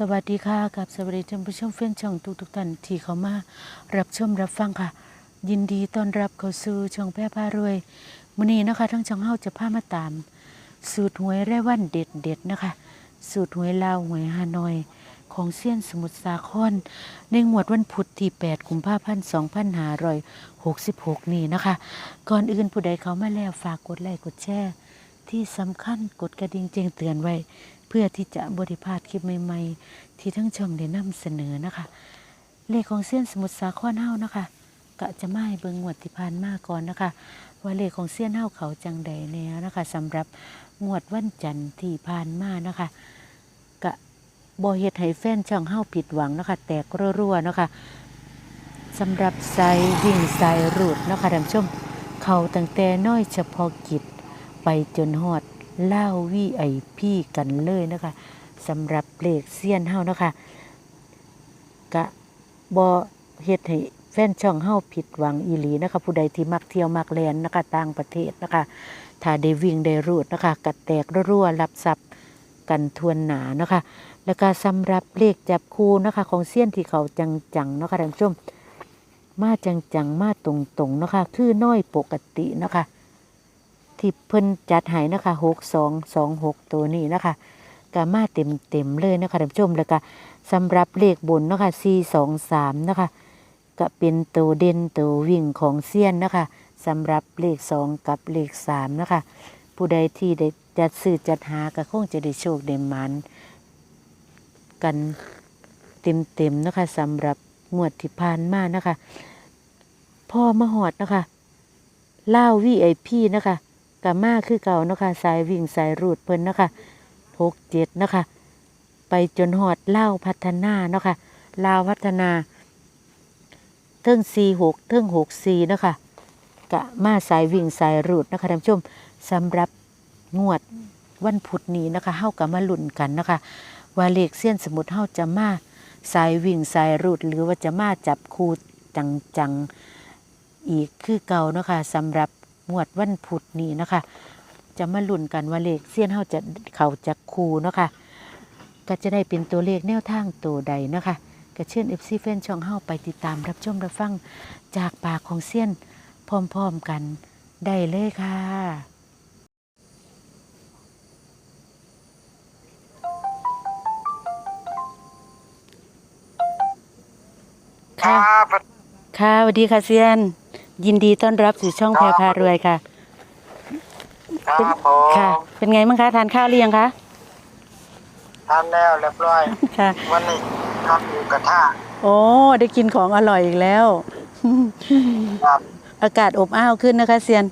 สวัสดีค่ะกับสวัสดีท่านผู้ชมเพื่อนช่องทุกทุกๆท่านที่เขามารับชมรับฟังค่ะ ยินดีต้อนรับเข้าสู่ช่องแพร่พารวยมื้อนี้นะคะ ทั้งช่องเฮาจะพามาตาม สูตรหวยไร่วันเด็ดเด็ดๆนะคะ สูตรหวยลาวหวยฮานอย ของเซียนสมุทรสาครในงวดวันพุธที่ 8 กุมภาพันธ์2566 นี้นะคะ ก่อนอื่นผู้ใดเขามาแล้วฝากกดไลค์กดแชร์ที่สำคัญกดกระดิ่งแจ้งเตือนไว้ พื่อที่จะบริพาดคลิปใหม่ๆ ที่ทั้งช่องได้นำเสนอนะคะ เลขของเส้นสมุทรสาครเฮานะคะกะจะไม่เบิ่งงวดที่ผ่านมาก่อนนะคะ ว่าเลขของเส้นเฮาเขาจังใดแน่นะคะสำหรับงวดวันจันทร์ที่ผ่านมานะคะกะบ่เฮ็ดให้แฟนช่องเฮาผิดหวังนะคะ แตกรั่วๆนะคะสำหรับไซวิ่งไซรูดนะคะท่านผู้ชมเขาตั้งแต่น้อยเฉพาะกิจไปจนฮอด เล่าวีไอพี่กันเลยนะคะสำหรับเลขเซียนเฮานะคะกะบอเฮ็ดให้แฟนช่องเฮาผิดหวังอีหลีนะคะ ผู้ใดที่มักเที่ยวมักแลนนะคะต่างประเทศนะคะถ้าได้วิ่งได้รูดนะคะกัดแตกรั่วรับทรัพย์กันทวนหนานะคะ แล้วก็สำหรับเลขจับคู่นะคะ ของเซียนที่เขาจังๆเนาะคะท่านผู้ชมมาจังๆมาตรงๆเนาะคะ คือน้อยปกติเนาะคะ ที่เพิ่นจัดให้นะคะหกสองสองหกตัวนี้นะคะก็มาเต็มเต็มเลยนะคะท่านผู้ชมแล้วก็สำหรับเลขบนนะคะสี่สองสามนะคะก็เป็นตัวเด่นตัววิ่งของเซียนนะคะสำหรับเลขสองกับเลขสามนะคะ ผู้ใดที่ได้จัดซื้อจัดหาก็คงจะได้โชคได้หมันกันเต็มเต็มๆนะคะสำหรับงวดที่ผ่านมานะคะ พ่อมหอดนะคะเล่าวีไอพีนะคะ กามาคือเก่านะคะสายวิ่งสายรูดเพิ่นนะคะหกเจ็ดนะคะ ไปจนหอดเล่าพัฒนาเนาะคะลาวพัฒนาเทิงสี่หกเทิงหกสี่นะคะกะมาสายวิ่งสายรูดนะคะท่านผู้ชมสำหรับงวดวันพุธนี้นะคะเฮากับมาลุ่นกันนะคะว่าเลขเส้นสมุดเฮาจะมาสายวิ่งสายรูดหรือว่าจะมาจับคู่จังๆอีกคือเก่าเนาะคะสำหรับ งวดวันพุธนี้นะคะ จะมาลุ้นกันว่าเลขเสี้ยนเฮาจะเขาจะคูเนาะคะก็จะได้เป็นตัวเลขแนวทางตัวใดเนาะคะก็เชิญเอฟซีแฟนช่องเฮาไปติดตามรับชมรับฟังจากปากของเสี้ยนพร้อมๆกันได้เลยค่ะคค่ะรับค่ะสวัสดีค่ะเซียน ยินดีต้อนรับสู่ช่องแพรพารวยค่ะครับผมค่ะ เป็นไงบ้างคะทานข้าวหรือยังคะทานแล้วเรียบร้อยค่ะ วันนี้ทำหมูกระทะโอ้ได้กินของอร่อยอีกแล้ว ครับอากาศอบอ้าวขึ้นนะคะเซียน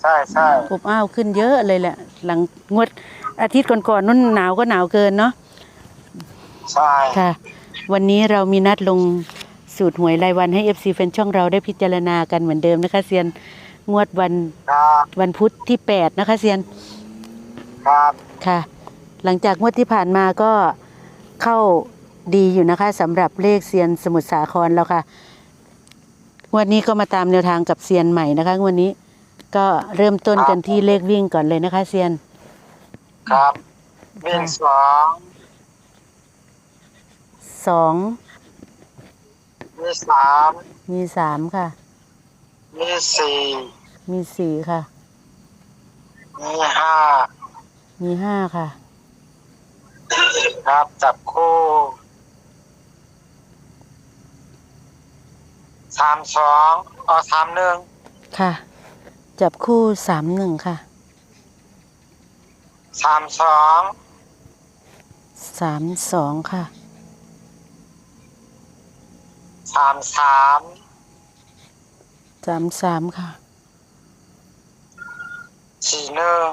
ใช่ใช่อบอ้าวขึ้นเยอะเลยแหละ หลังงวดอาทิตย์ก่อนๆนุ่นหนาวก็หนาวเกินเนาะใช่ค่ะ วันนี้เรามีนัดลง สูตรหวยรายวันให้ FC แฟนช่องเราได้พิจารณากันเหมือนเดิมนะคะเซียนงวดวันครับวันพุธที่ 8 นะคะเซียนครับค่ะ หลังจากงวดที่ผ่านมาก็เข้าดีอยู่นะคะสำหรับเลขเซียนสมุทรสาครแล้วค่ะงวันนี้ก็มาตามแนวทางกับเซียนใหม่นะคะงวันนี้ก็เริ่มต้นกันที่เลขวิ่งก่อนเลยนะคะเซียน ครับวิ่งสองสองมี สามมีสามค่ะ มีสี่มีสี่ค่ะ มีห้ามีห้าค่ะ ครับจับคู่สามสองเอาสามหนึ่งค่ะ จับคู่สามหนึ่งค่ะสามสองสามสองค่ะ สามสามสามสามค่ะ สี่หนึ่ง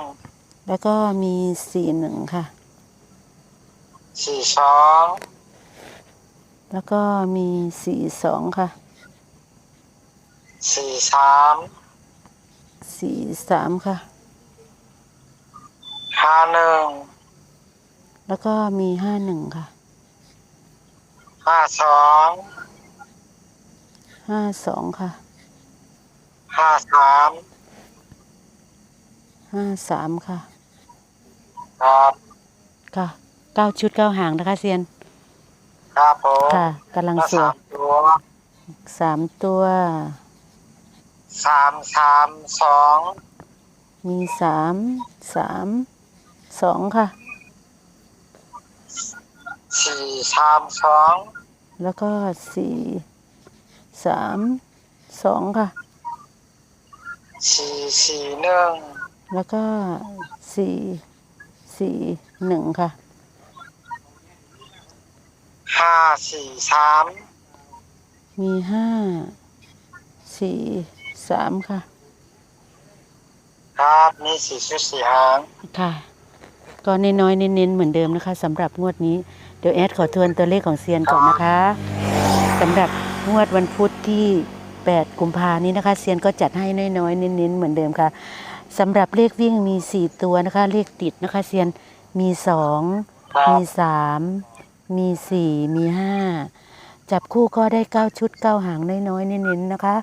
แล้วก็มีสี่หนึ่งค่ะ สี่สองแล้วก็มีสี่สองค่ะ สี่สามสี่สามค่ะห้าหนึ่งแล้วก็มีห้าหนึ่งค่ะห้าสอง ห้าสองค่ะ ห้าสามห้าสามค่ะ ครับค่ะเก้าชุดเก้าหางนะคะเซียน ครับผมค่ะกำลังแล้วสวสายมตัวสามตัว สามสามสองมีสามสามสองค่ะ สี่สามสองแล้วก็สี่ สามสองค่ะ สี่สี่หนึ่งแล้วก็สี่สี่หนึ่งค่ะ ห้าสี่สามมีห้าสี่สามค่ะ ครับมีสี่ชุดสี่หาง ค่ะก็น้อยๆเน้นๆเหมือนเดิมนะคะสำหรับงวดนี้ เดี๋ยวแอดขอทวนตัวเลขของเซียนก่อนนะคะสำหรับ งวดวันพุธที่ 8 กุมภานี้นะคะเซียนก็จัดให้น้อยๆ เน้นๆ เหมือนเดิมค่ะสำหรับเลขวิ่งมี 4 ตัวนะคะ เลขติดนะคะเซียนมี2ครับมี 3 มี 4 มี 5 จับคู่ก็ได้ 9 ชุด 9 หางน้อยๆ เน้นๆ นะคะ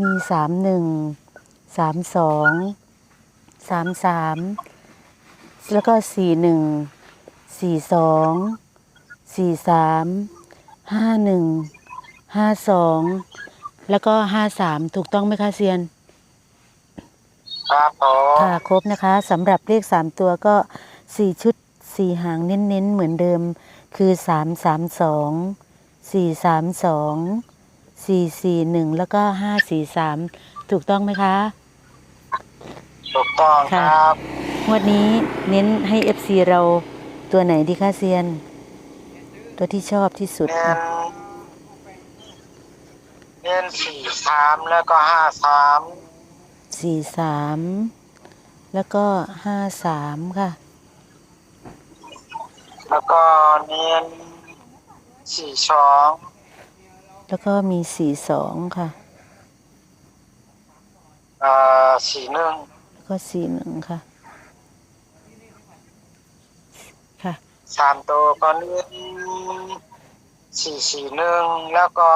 มี 3 1 3 2 3 3 แล้วก็ 4 1 4 2 4 3 5 1 5 2แล้วก็5 3ถูกต้องไหมคะเซียน ครับผมค่ะครบนะคะสำหรับเลข3ตัวก็4ชุด4หางเน้นๆ เหมือนเดิม คือ3 3 2 4 3 2 4 4 1แล้วก็5 4 3ถูกต้องไหมคะ ถูกต้องคค่ะรับงวดนี้เน้นให้ FC เราตัวไหนดีคะเซียน ตัวที่ชอบที่สุดเน้น เน้นสี่สามแล้วก็ห้าสามสี่สามแล้วก็ห้าสามค่ะ แล้วก็เน้นสี่สองแล้วก็มีสี่สองค่ะเอ่อสี่หนึ่งแล้วก็สี่หนึ่งค่ะ ค่ะสามตัวก็เน้นสี่สี่หนึ่งแล้วก็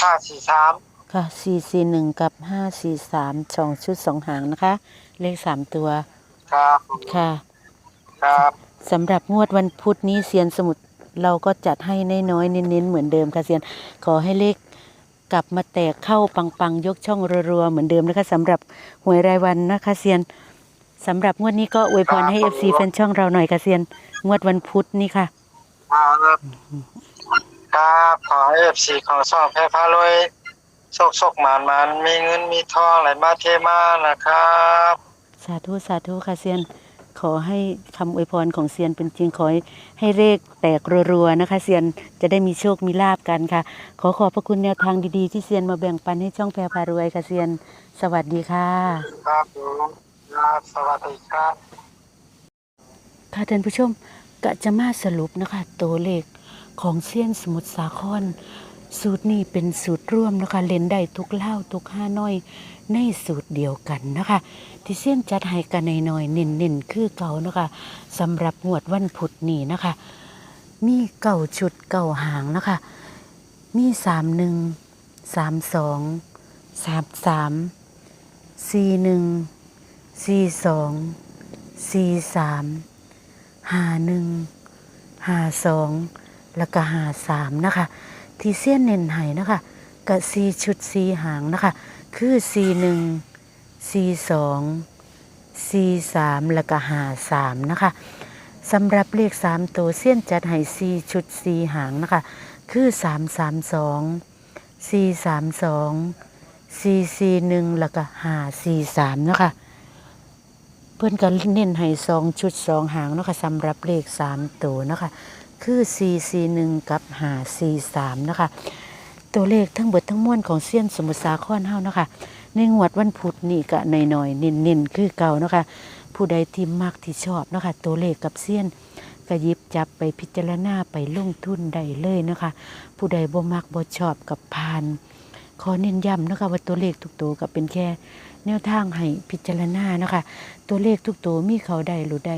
ห้าสี่สามค่ะสี่สี่หนึ่งกับห้าสี่สามสองชุดสองหางนะคะ เลขสามตัว ครับค่ะครับสำหรับงวดวันพุธนี้เซียนสมุทรเราก็จัดให้น้อยๆเน้นๆเหมือนเดิมค่ะเซียน ขอให้เลขกลับมาแตกเข้าปังๆ ยกช่องรัวๆเหมือนเดิมนะคะสำหรับหวยรายวันนะคะเซียนสำหรับงวดนี้ก็อวยพรให้ FC แฟนช่องเราหน่อยค่ะเซียน งวดวันพุธนี้ค่ะ ครับ ครับขอเอฟซีของสอบแพร่พารวยโชคโชคหมานหมานมีเงินมีทองไหลมาเทมานะครับ สาธุสาธุค่ะเซียน ขอให้คำอวยพรของเซียนเป็นจริงขอให้ให้เลขแตกรัวๆนะคะเซียนจะได้มีโชคมีลาบกันค่ะ ขอขอบพระคุณแนวทางดีๆ ที่เซียนมาแบ่งปันให้ช่องแพรพารวยค่ะเซียน สวัสดีค่ะ ครับผมครับสวัสดีครับ ค่ะท่านผู้ชมก็จะมาสรุปนะคะ ตัวเลข ของเซียนสมุทรสาคร สูตรนี้เป็นสูตรร่วมนะคะเล่นได้ทุกเล่าทุกห้าน้อย ในสูตรเดียวกันนะคะ ที่เซียนจัดให้กันในน้อยๆเน้นคือเก่านะคะสำหรับงวดวันพุธนี้นะคะ มีเก่าชุดเก่าหางนะคะ มีสามหนึ่งสามสองสามสามสี่หนึ่งสี่สองสี่สามห้าหนึ่งห้าสอง แล้วก็หาสามนะคะ ที่เสี้ยนเน้นไห้นะคะกับสีชุดสีหางนะคะ คือสีหนึ่งสีสองสีสามแล้วก็หาสามนะคะสำหรับเลขสามตัวเสี้ยนจัดให้สีชุดสีหางนะคะ คือสามสามสองสีสามสองสีสีหนึ่งแล้วก็หาสีสามนะคะเพื่อนกันเน้นให้สองชุดสองหางนะคะสำหรับเลขสามตัวนะคะ คือ 4 4 1 กับหา4 3 นะคะ ตัวเลขทั้งเบิดทั้งมวลของเซียนสมุทรสาครเฮานะคะ ในงวดวันพุธนี่ก็หน่อยๆเน้นๆคือเก่านะคะ ผู้ใดที่มักที่ชอบนะคะ ตัวเลขกับเซียนก็ยิบจับไปพิจารณาไปลงทุนได้เลยนะคะ ผู้ใดบ่มักบ่ชอบกับพาน ขอเน้นย้ำนะคะว่าตัวเลขทุกตัวก็เป็นแค่แนวทางให้พิจารณานะคะ ตัวเลขทุกตัวมีเขาได้หรือได้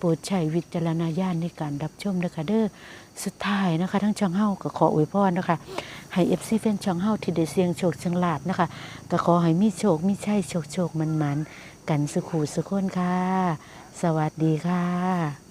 โปรดใช้วิจารณญาณในการรับชมนะคะเด้อสุดท้ายนะคะ ทั้งช่องเฮาก็ขออวยพรนะคะ ให้เอฟซีแฟนช่องเฮาที่ได้เสียงโชคเชียงลาดนะคะ ก็ขอให้มีโชคมีชัยโชคโชคมันมันๆกันสุขูสุขคนค่ะสสวัสดีค่ะ